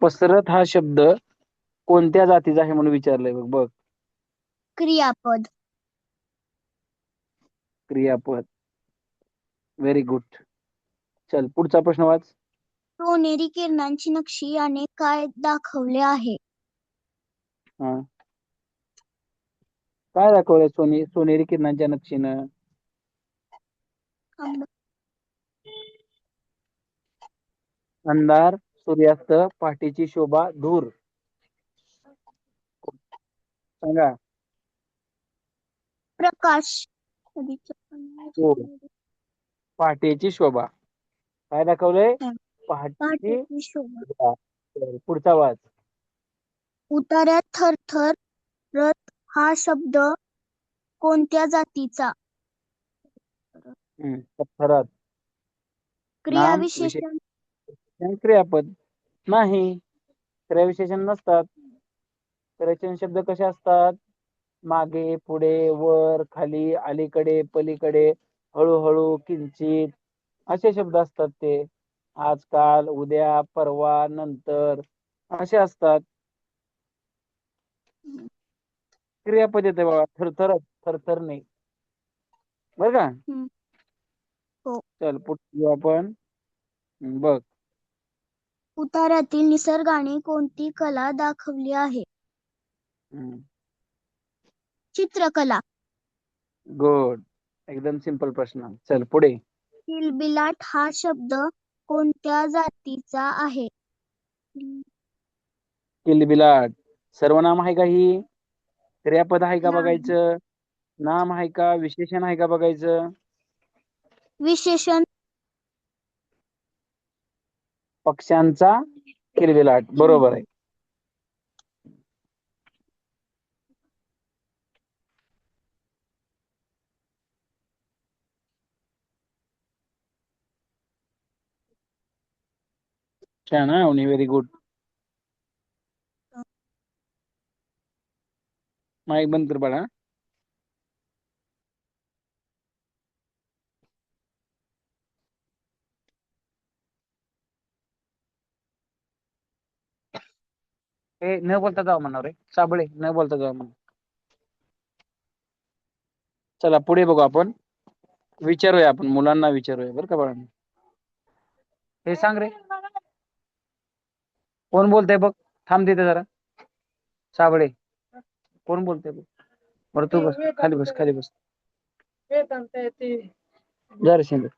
पसरत हा शब्द कोणत्या जातीचा आहे म्हणून विचारलंय बघ बघ. क्रियापद. क्रियापद. व्हेरी गुड चल पुढचा प्रश्न वाच. सोनेरी किरणांची नक्षी याने काय दाखवले आहे? हा. काय दाखवलंय सोने सोनेरी किरणांच्या नक्षीनं. अंधार. सूर्यास्त पहाटेची शोभा धूर. सांगा. प्रकाश. हो. पहाटेची शोभा. काय दाखवलंय. पहाटेची शोभा. तर पुढचा वाच उतार्यात थरथर रथ हा शब्द कोणत्या जातीचा? हम्म, पत्थरात क्रिया नाम, विशेषण आणि क्रियापद. नाही. क्रियाविशेषण नसतात. क्रियाविशेषण शब्द कसे असतात? मागे पुढे वर खाली अलीकडे पलीकडे हळूहळू किंचित. असे शब्द असतात ते. आजकाल उद्या परवा नंतर. असे असतात. क्रियापद येते बाबा. थरथर थरथर नाही बर का. हो. चल पुढे आपण. बघ. उतार्यातील निसर्गाने कोणती कला दाखवली आहे. चित्रकला. गुड. एकदम सिंपल प्रश्न. चल पुढे. किलबिलाट हा शब्द कोणत्या जातीचा आहे? किलबिलाट सर्वनाम आहे का ही? क्रियापद आहे का नाही. बघायचं? नाम आहे का? विशेषण आहे का बघायचं? विशेषण पक्ष्यांचा किलबिलाट. बरोबर आहे. छान हा व्हेरी गुड माईक बंद कर बाळा. ए न बोलता जाऊ म्हणणार रे साबळे न बोलता जाऊ म्हणा चला पुढे बघू आपण विचारूया आपण मुलांना विचारूया बरं का बाळा हे सांग रे कोण बोलतंय बघ थांब तिथे जरा साबळे कोण बोलतंय बघ बरं तू बस खाली बस खाली बस जा रे शिंदे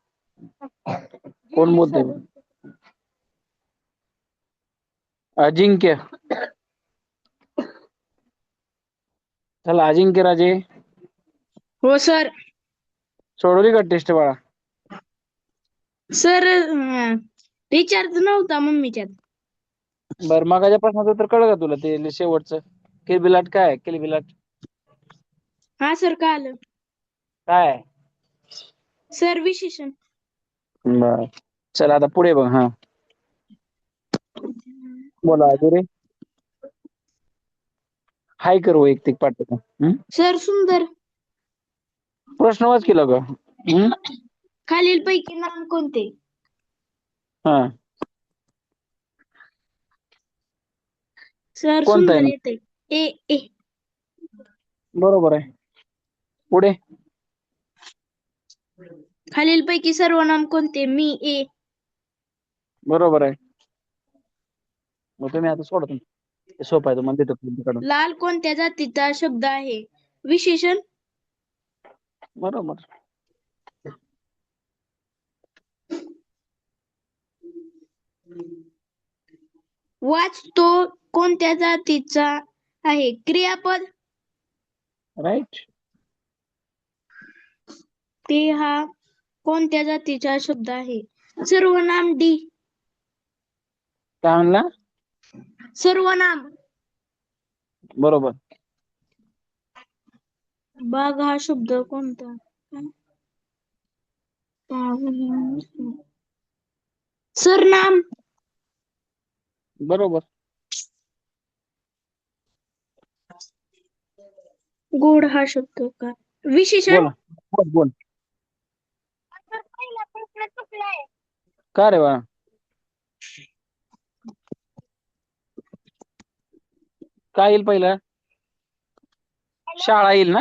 कोण बोलतंय अजिंक्य चला अजिंक्य राजे. हो सर. सोडवली का टेस्ट बाळा. सर रिचार्ज नव्हता मम्मीच्यात. बर मगाच्या प्रश्नाचं तर कळलं का तुला? ते शेवटचं. किलबिलाट काय? आहे? किलबिलाट हा सर कळालं. काय? आहे? सर विशेषण. बर. चला आता पुढे बघ हा. बोला अजून हाय कर वैयक्तिक पाठवतो हम्म? सर सुंदर. प्रश्न वाच केला का? हम्म? खालील पैकी नाम कोणते? हा. सर कोणतं सुंदर? येते ए ए. बरोबर आहे. पुढे? खालील पैकी सर्वनाम कोणते? मी ए. बरोबर आहे. मग तुम्ही आता सोडा तुम्ही. हे सोपं आहे तुम्हाला देतो print काढून. लाल कोणत्या जातीचा शब्द आहे? विशेषण? बरोबर. वाचतो कोणत्या जातीचा आहे? क्रियापद? राईट ते हा कोणत्या जातीचा शब्द आहे? सर्वनाम डी. काय म्हणला? सर्वनाम। बरोबर. बाग हा शब्द कोणता? सरनाम. बरोबर. गोड हा शब्द का? विशेषण बोला. बोल का रे बाळा? काय येईल पहिलं? शाळा येईल ना?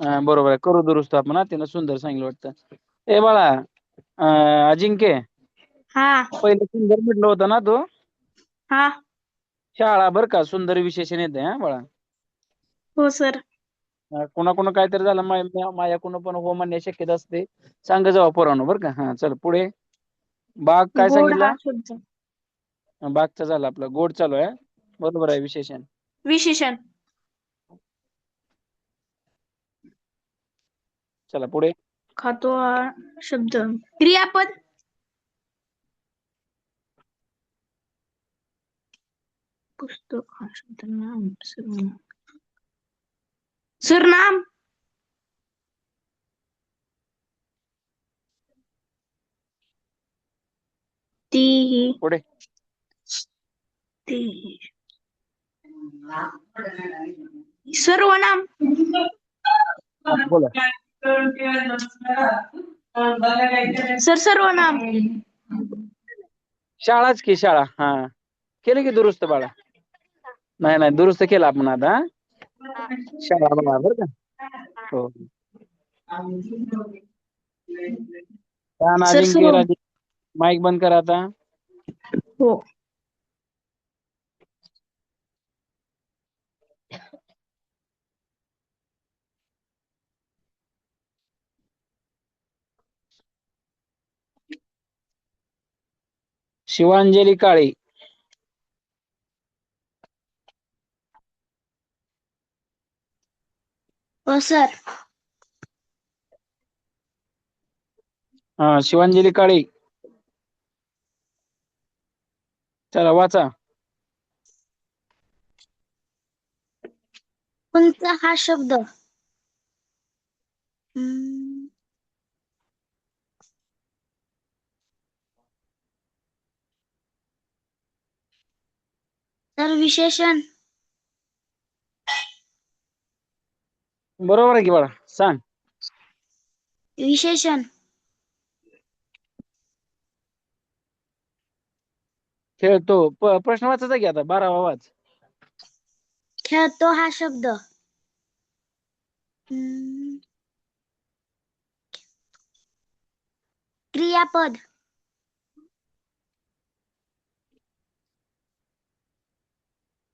हा, बरोबर आहे. करू दुरुस्त आपण. हा तिनं सुंदर सांगितलं वाटतं. ए बाळा अं, अजिंक्य. हा. पहिलं सुंदर म्हटलं होतं ना तू? हा. शाळा बर का? सुंदर विशेषण येते हा बाळा. हो सर. कोणाकोण काहीतरी झालं मा- माझ्याकडून पण हो म्हणण्याची शक्यता असते. सांग जावा पोरांनो बरं का? हा चल पुढे. बाग काय गोड सांगितलं? हा शब्द. हा, बागचा झाला आपला. गोड चालू आहे. बरोबर आहे विशेषण. विशेषण. चला पुढे. खातो हा शब्द. क्रियापद. पुस्तक हा शब्द नाम सर्वनाम. सरनाम तीही. पुढे. तीही. सर्वनाम बोला। सर सर्वनाम शाळाच की शाळा? हा. केलं की दुरुस्त बाळा? नाही नाही दुरुस्त केलं आपण आता हा? शाळा बाळा बरं का? हो. माईक बंद करा आता. हो. शिवांजली काळे. हो सर. हा शिवांजली काळे. चला वाचा. हा शब्द? हम्म. तर विशेषण? बरोबर आहे की बाळा? सांग. विशेषण. खेळतो. प- प्रश्न वाचायचा की आता? बारावा वाच. खेळतो हा शब्द. हम्म. क्रियापद.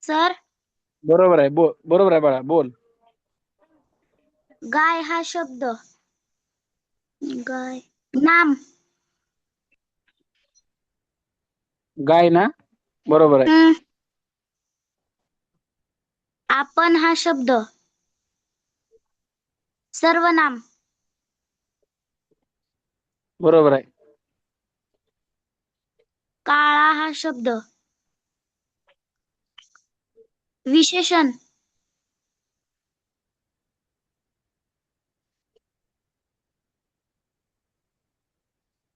सर? बरोबर आहे. बोल बरोबर आहे बाळा. बोल. गाय हा शब्द. गाय. नाम. गाय ना? बरोबर आहे. हम्म. आपण हा शब्द. सर्वनाम. बरोबर आहे. काळा हा शब्द. विशेषण.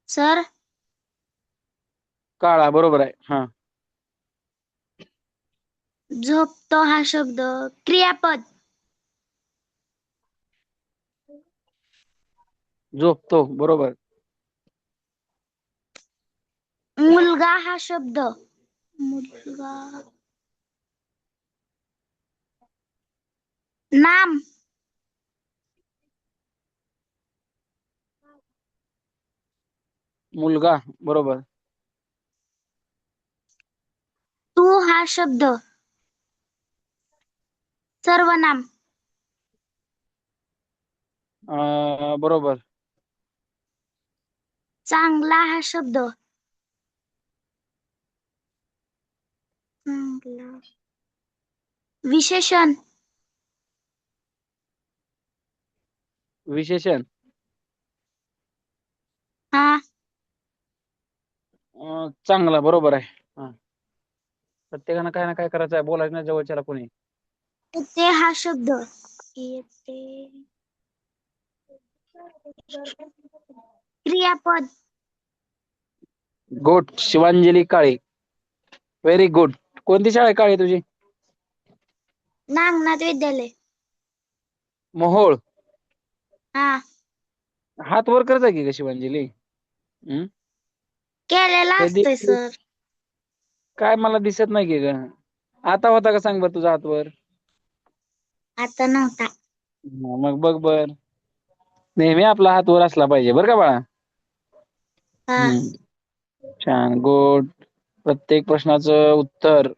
सर? काळा बरोबर आहे. हा. झोपतो हा शब्द. क्रियापद. झोपतो बरोबर. मुलगा हा शब्द. मुलगा नाम मुलगा बरोबर. तू हा शब्द. सर्वनाम. अं, बरोबर. चांगला हा शब्द. चांगला. विशेषण. विशेषण? हा. अं, चांगला बरोबर आहे. हा. प्रत्येकानं काय ना काय करायचं आहे बोलायचं नाही जवळच्याला कोणी. येते हा शब्द. येते क्रियापद. Good. Shivanjali Kale. Very good कोणती शाळा आहे काळे तुझी? नागनाथ विद्यालय. मोहोळ. हा. हात वर करता की ग शिवांजली हम्म? केलेला कधी- असतोय सर. काय मला दिसत नाही की? ग आता होता का सांग बरं तुझा हातवर आता नव्हता. हा, मग बघ बर. नेहमी आपला हात वर असला पाहिजे बरं का बाळा? हा. हम्म. छान गुड. प्रत्येक प्रश्नाचं उत्तर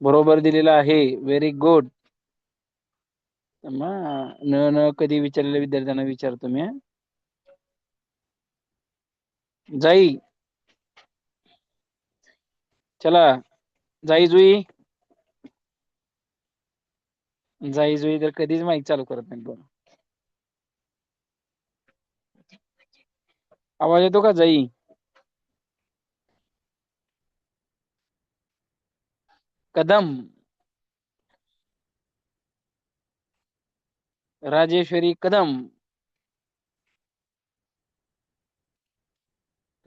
बरोबर दिलेलं आहे. व्हेरी गुड न न कधी विचारलेल्या विद्यार्थ्यांना विचारतो मी जाई. चला. जाई जुई. जाई जुई तर कधीच माईक चालू करत नाही बरं. आवाज येतो का जाई? कदम. राजेश्वरी कदम.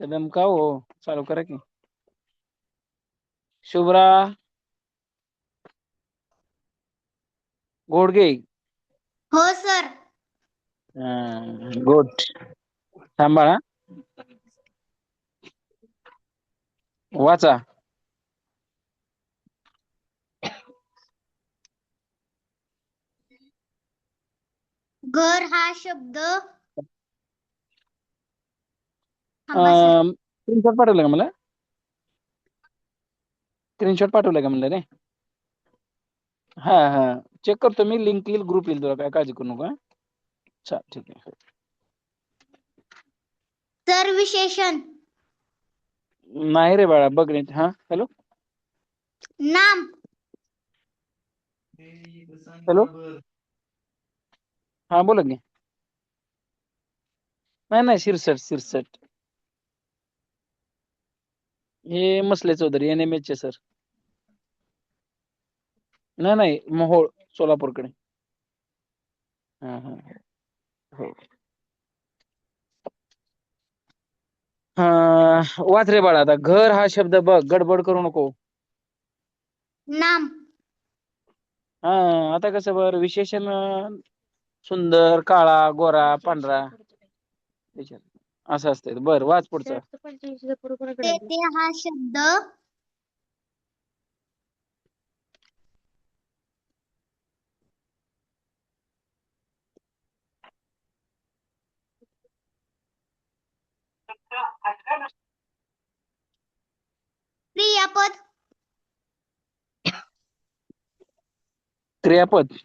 कदम का हो? चालू करा की. शुभ्रा. घोडगे. हो सर. गुड. सांभाळा वाचा. घर हा शब्द स्क्रीनशॉट पाठवलं का मला? स्क्रीनशॉट पाठवलं का म्हणलं रे? हा हा. चेक करतो मी लिंक येईल ग्रुप येईल तुला काय काळजी करू नका चाल ठीक आहे. सर विशेषण. नाही रे बाळा बघ नीट हा हॅलो. नाम. हॅलो. हा बोला की. नाही नाही शिरसट शिरसट. हे Masle Chaudhari N M H चे सर. नाही नाही मोहोळ सोलापूरकडे. हा हा. हो. हा वाच रे बाळा आता घर हा शब्द बघ गडबड करू नको. नाम. हा आता कसं बर विशेषण सुंदर काळा गोरा पांढरा. त्याच्यात असं असते बर वाच पुढचं. तेथे हा शब्द. क्रियापद. क्रियापद.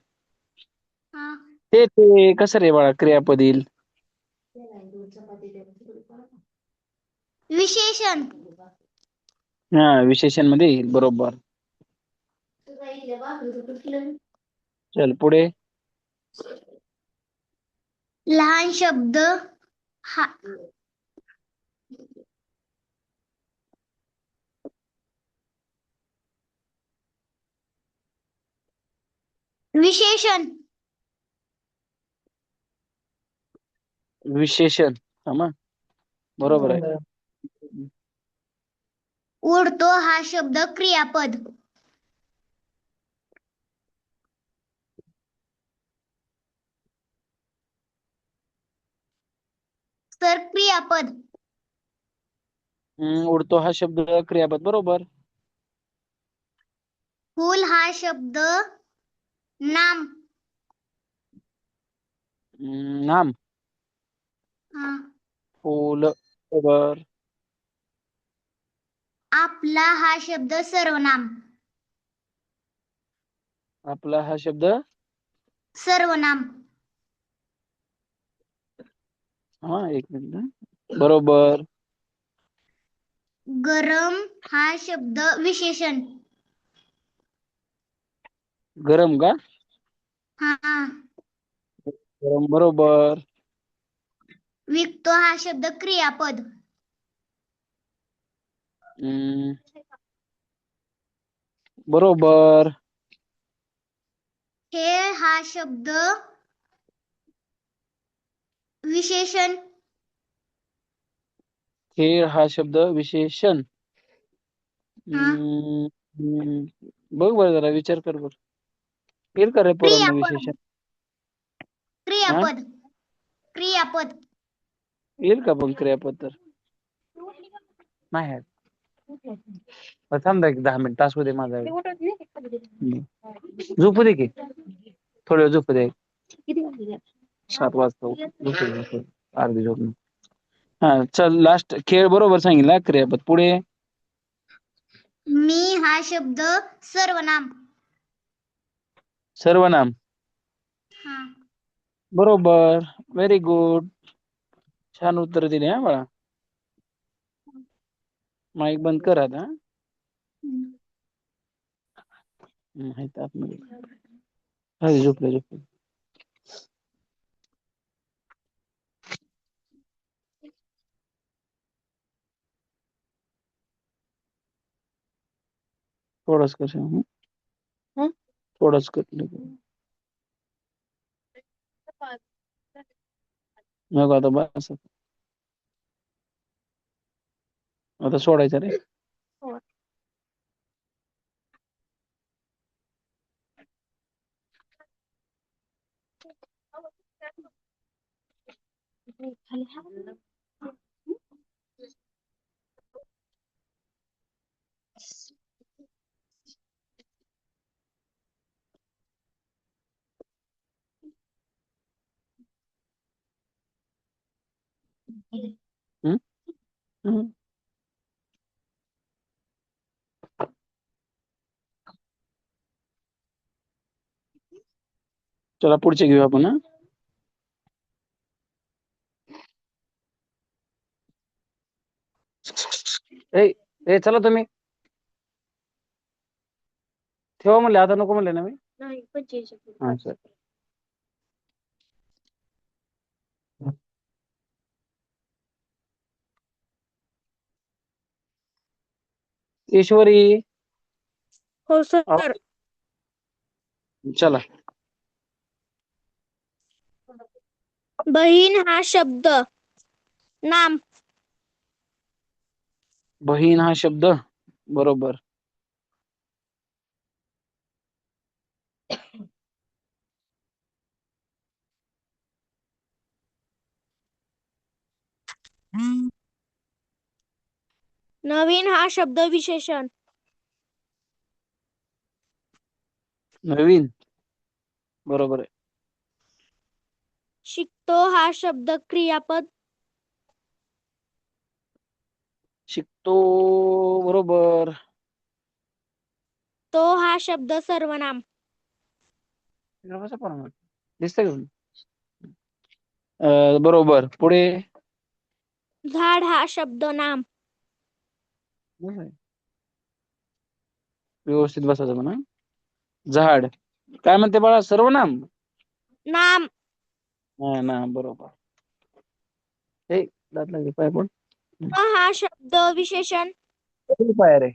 हा. ते ते कसं रे बाळा क्रियापद येईल विशेषण. हा विशेषणमध्ये येईल बरोबर. चल पुढे. लहान शब्द हा. विशेषण. विशेषण. हा बरोबर आहे. उडतो हा शब्द क्रियापद. सर क्रियापद. हम्म, उडतो हा शब्द क्रियापद बरोबर. फूल हा शब्द नाम. हम्म, नाम. फूल बरोबर आपला हा शब्द सर्वनाम. आपला हा शब्द? सर्वनाम. हा एक मिनिट. बरोबर. गरम हा शब्द विशेषण. गरम का? हा. गरम बरोबर. विकतो हा शब्द क्रियापद. बरोबर. खेळ हा शब्द विशेषण. खेळ हा शब्द विशेषण. बघ बरं जरा विचार कर बर. येईल का रे पोरांना क्रियापद. विशेषण. क्रियापद. क्रियापद. येईल का पण क्रियापद तर नाही आहेत थांब एक दहा मिनिट तास होते माझा. झोपू दे की थोडं झोपू दे सात वाजता दे, दे. अर्धी झोप हा चल लास्ट खेळ बरोबर सांगितला क्रियापद पुढे मी हा शब्द सर्वनाम सर्वनाम हा बरोबर व्हेरी गुड छान उत्तर दिले हा बाळा. माईक बंद कर आता आहेत आतमध्ये. आहे, झोपले झोपले. थोडंच कसं थोडंच कर मग आता बस. आता सोडायचं रे. हं? चला पुढचे घेऊ आपण हा. ए ए चला तुम्ही. ठेवा म्हणले आता नको म्हणले ना मी. हा सर ईश्वरी। हो सर. चला. बहीण हा शब्द. नाम. बहीण हा शब्द? बरोबर. नवीन हा शब्द विशेषण नवीन. बरोबर आहे. शिकतो हा शब्द क्रियापद. शिकतो बरोबर. तो हा शब्द सर्वनाम. दिसतंय का अं, बरोबर. पुढे? झाड हा शब्द नाम. व्यवस्थित बसायचं म्हणा. झाड. काय म्हणते बाळा? सर्वनाम नाम? हा ना बरोबर. हे दात लागले पाय पण. हा शब्द विशेषण. कधी पाय रे?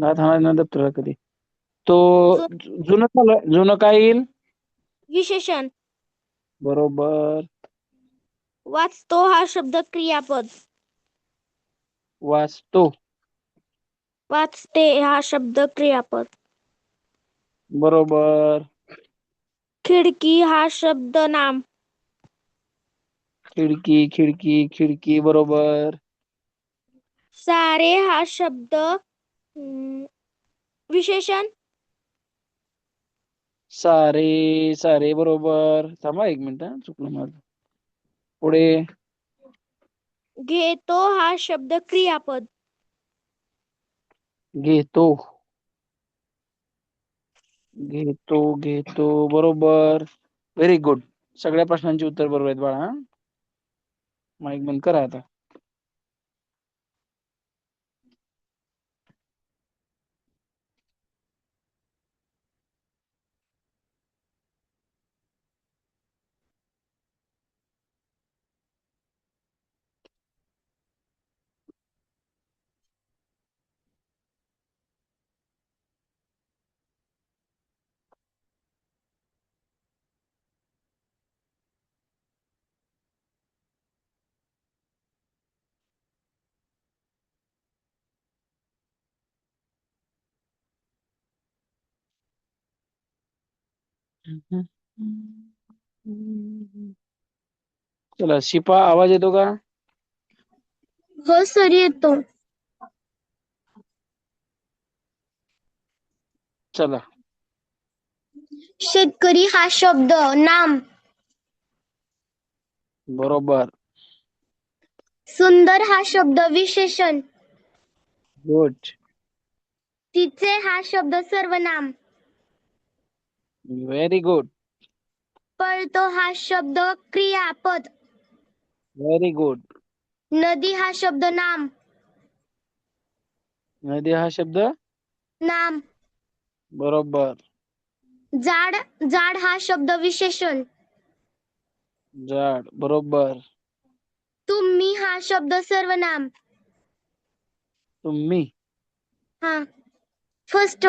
दात हा ना दप्तरा कधी. तो जु- जुनं झालं जुनं काय येईल? विशेषण. बरोबर. वाचतो हा शब्द क्रियापद. वाचतो. वाचते हा शब्द क्रियापद. बरोबर. खिडकी हा शब्द नाम. खिडकी खिडकी खिडकी बरोबर. सारे हा शब्द हम्म, विशेषण? सारे सारे बरोबर. थांबा एक मिनिट हा, चुकलं माझं. पुढे. घेतो हा शब्द क्रियापद. घेतो. घेतो घेतो बरोबर. व्हेरी गुड सगळ्या प्रश्नांची उत्तर बरोबर आहेत बाळा माईक बंद करा आता. चला शिपा आवाज़ येतो का? हो सर येतो. चला. शेतकरी हा शब्द नाम. बरोबर. सुंदर हा शब्द विशेषण. गुड. तिचे हा शब्द सर्वनाम. व्हेरी गुड पळतो हा शब्द क्रियापद. व्हेरी गुड नदी हा शब्द नाम. नदी हा शब्द? नाम. बरोबर. जाड जाड हा शब्द विशेषण. झाड बरोबर. तुम्ही हा शब्द सर्वनाम. तुम्ही. हा. फर्स्ट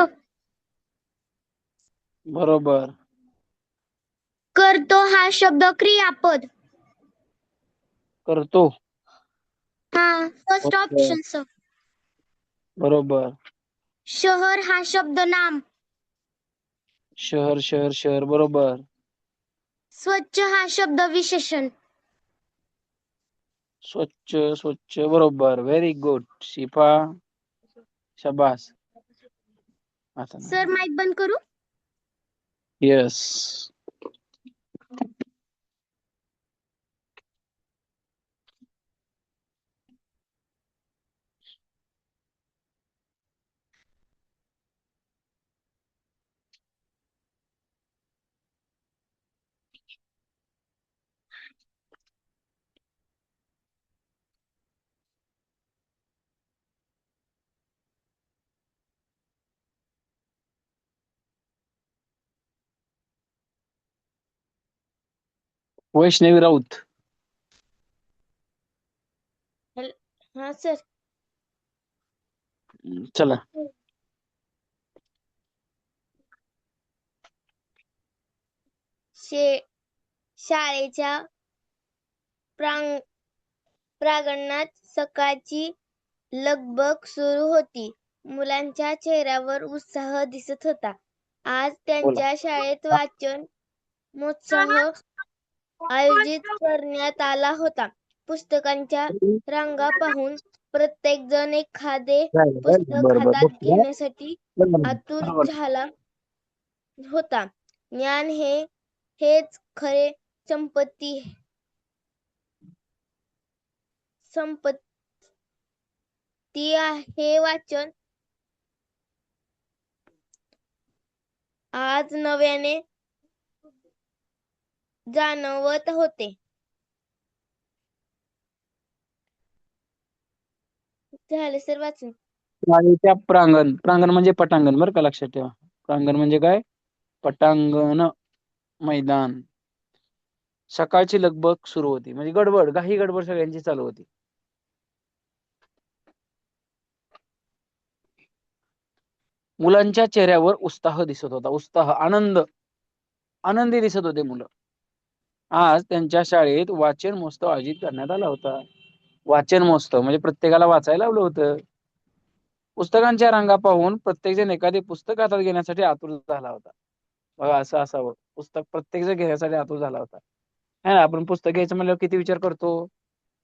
बरोबर. करतो हा शब्द क्रियापद. करतो. हा फर्स्ट Okay. ऑप्शन सर बरोबर. शहर हा शब्द नाम. शहर शहर शहर बरोबर. स्वच्छ हा शब्द विशेषण. स्वच्छ स्वच्छ बरोबर. व्हेरी गुड शिफा शबास. आता सर माईक बंद करू? yes. वैष्णवी राऊत. हा सर. चला. शे शाळेच्या प्रांग प्रांगणात सकाळची लगबग सुरू होती. मुलांच्या चेहऱ्यावर उत्साह दिसत होता. आज त्यांच्या शाळेत वाचन महोत्सव आयोजित करण्यात आला होता. पुस्तकांच्या रांगा पाहून प्रत्येक जण एखादे पुस्तक हातात घेण्यासाठी. आतुर झाला होता. ज्ञान हे हेच खरे संपत्ती संपत्ती आहे वाचन. आज नव्याने जाणवत होते. झालं सर वाचून. शाळेच्या प्रांगण प्रांगण म्हणजे पटांगण बरं का लक्षात ठेवा. प्रांगण म्हणजे काय? पटांगण मैदान. सकाळची लगबग सुरू होती. म्हणजे गडबड घाई गडबड सगळ्यांची चालू होती. मुलांच्या चेहऱ्यावर उत्साह दिसत होता. उत्साह आनंद आनंदी दिसत होते मुलं. आज त्यांच्या शाळेत वाचन महोत्सव आयोजित करण्यात आला होता. वाचन महोत्सव म्हणजे प्रत्येकाला वाचायला लावलं होतं. पुस्तकांच्या रांगा पाहून प्रत्येकजण एखादे पुस्तक हातात घेण्यासाठी आतुर झाला होता. बघा असं असावं. पुस्तक प्रत्येकजण घेण्यासाठी आतुर झाला होता. है ना? आपण पुस्तक घ्यायचं म्हणल्यावर किती विचार करतो?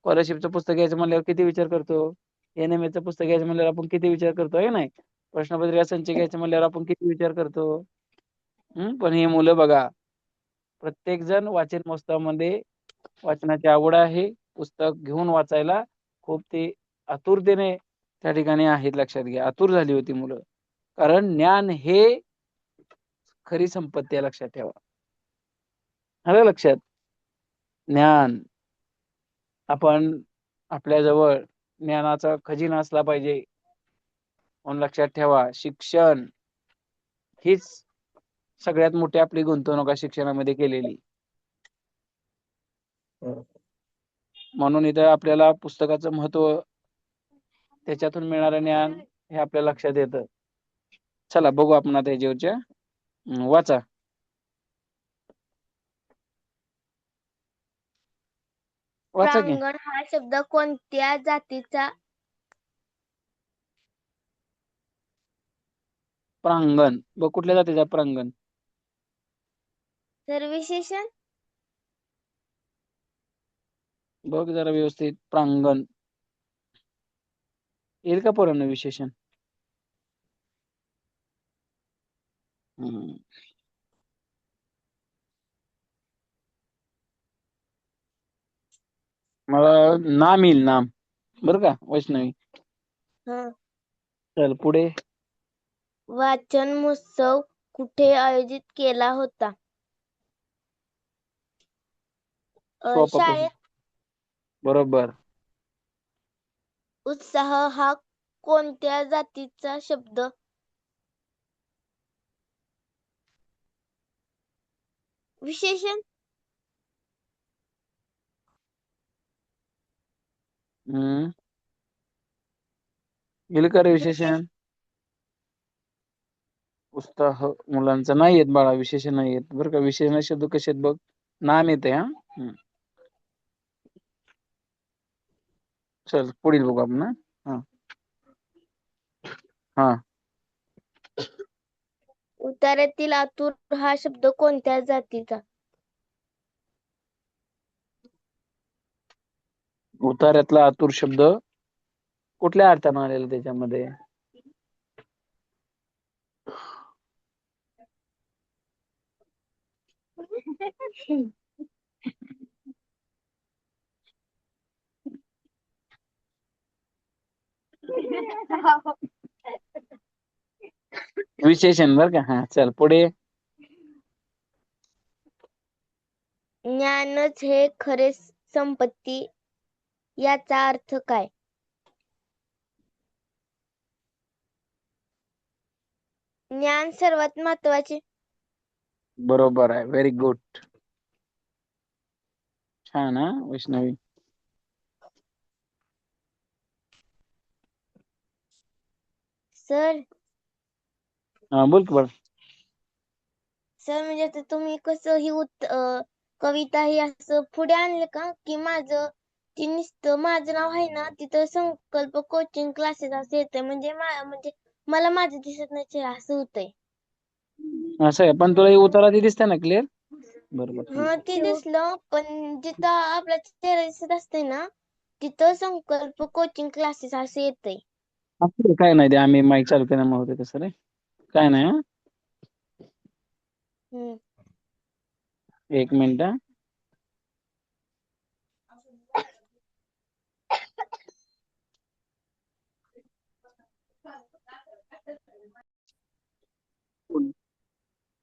स्कॉलरशिपचं पुस्तक घ्यायचं म्हणल्यावर किती विचार करतो? एन एम एचं पुस्तक घ्यायचं म्हणल्यावर आपण किती विचार करतो? आहे नाही? प्रश्नपत्रिका संच घ्यायचं म्हणल्यावर आपण किती विचार करतो? हम्म पण हे मुलं बघा प्रत्येक जण वाचन महोत्सवामध्ये वाचनाची आवड आहे. पुस्तक घेऊन वाचायला खूप ते आतुरतेने त्या ठिकाणी आहेत लक्षात घ्या. आतुर झाली होती मुलं. कारण ज्ञान हे खरी संपत्ती आहे लक्षात ठेवा. आलं लक्षात? ज्ञान. आपण आपल्याजवळ ज्ञानाचा खजिना असला पाहिजे. म्हणून लक्षात ठेवा शिक्षण हीच सगळ्यात मोठी आपली गुंतवणूक शिक्षणामध्ये केलेली. म्हणून इथं आपल्याला पुस्तकाचं महत्त्व त्याच्यातून मिळणारं ज्ञान हे आपल्या लक्षात येतं. चला बघू आपण आता याच्यावरच्या. वाचा. वाचा की. प्रांगण हा शब्द कोणत्या जातीचा? प्रांगण. बघ कुठल्या जातीचा प्रांगण? तर विशेषण? बघ जरा व्यवस्थित. प्रांगण. येईल का पोरांना विशेषण? हम्म. मला नाम येईल नाम. बरं का वैष्णवी. हा. चल पुढे. वाचन महोत्सव कुठे आयोजित केला होता अ, सोपा प्रश्न. शाळेत बरोबर. उत्साह हा कोणत्या जातीचा शब्द? विशेषण? हम्म. गेलं का रे विशेषण? उत्साह मुलांचा नाही येत बाळा विशेषण नाही येत. बरं का विशेषण शब्द कसे आहेत बघ? नाम येते हा? हम्म. चल पुढील बघू आपण हा. हा. उतार्यातील आतुर हा शब्द कोणत्या जातीचा? उतार्यातला आतुर शब्द कुठल्या अर्थानं आलेला त्याच्यामध्ये? विशेषण बर का? हा चल पुढे. ज्ञानच हे खरे संपत्ती याचा अर्थ काय? ज्ञान सर्वात महत्त्वाचे बरोबर आहे. व्हेरी गुड छान हा वैष्णवी. सर. हा बोल की बाळ. सर म्हणजे आता तुम्ही कसं ही उत अं, कविता ही असं पुढे आणले का? की माझं ती नुसतं माझं नाव आहे ना तिथं संकल्प कोचिंग क्लासेस असं येतंय. म्हणजे मा- म्हणजे मला माझं दिसत नाही चेहरा असं होतंय. असं आहे पण तुला हे उतारा ते दिसतंय ना क्लिअर बरोबर हा ते दिसलं पण जिथं आपला चेहरा दिसत असतंय ना तिथं संकल्प कोचिंग क्लासेस असं येतंय. असू दे, काय नाही ते आम्ही माईक चालू केल्यामुळे होते तसं रे. काय नाही हा? हम्म. एक मिनिट हा.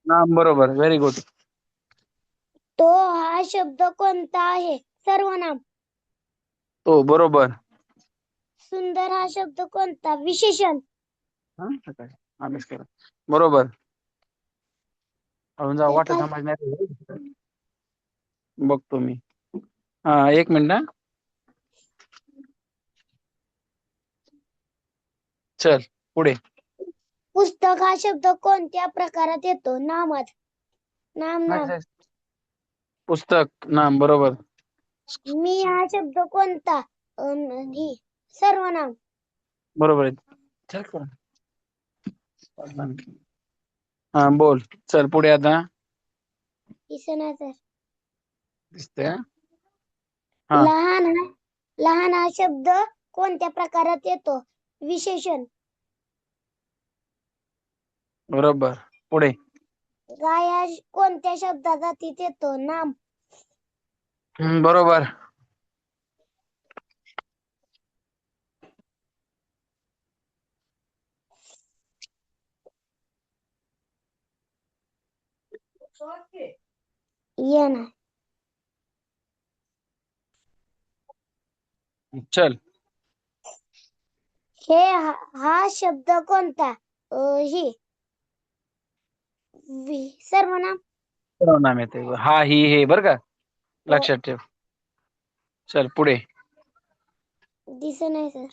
नाम बरोबर व्हेरी गुड तो हा शब्द कोणता आहे? सर्वनाम. तो बरोबर. सुंदर हा शब्द कोणता? विशेषण. हा अभ्यास करा बरोबर. अजून जा? समजणार बघतो मी. हा एक मिनिट चल पुढे. पुस्तक हा शब्द कोणत्या प्रकारात येतो? नामात नाम नाम. पुस्तक नाम बरोबर. मी हा शब्द कोणता? ही. सर्वनाम बरोबर आहे. हा बोल. चल पुढे आता? हा? लहान हा लहान हा शब्द कोणत्या प्रकारात येतो? विशेषण. बरोबर. पुढे. गाय हा श- कोणत्या शब्दा जातीत येतो? नाम. हम्म, बरोबर. येणा. चल. हे हा, हा शब्द कोणता? ही. सर्वनाम. सर्वनाम येते हा ही हे बर का? लक्षात ठेव. चल पुढे. दिस नाही सर.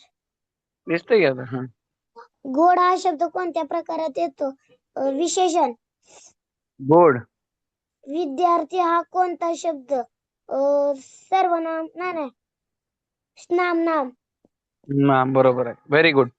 दिसतंय की? आता हा. गोड हा शब्द कोणत्या प्रकारात येतो? विशेषण. गोड. विद्यार्थी हा कोणता शब्द? अ, सर्वनाम नाही नाही. नाम नाम. नाम बरोबर आहे. Very good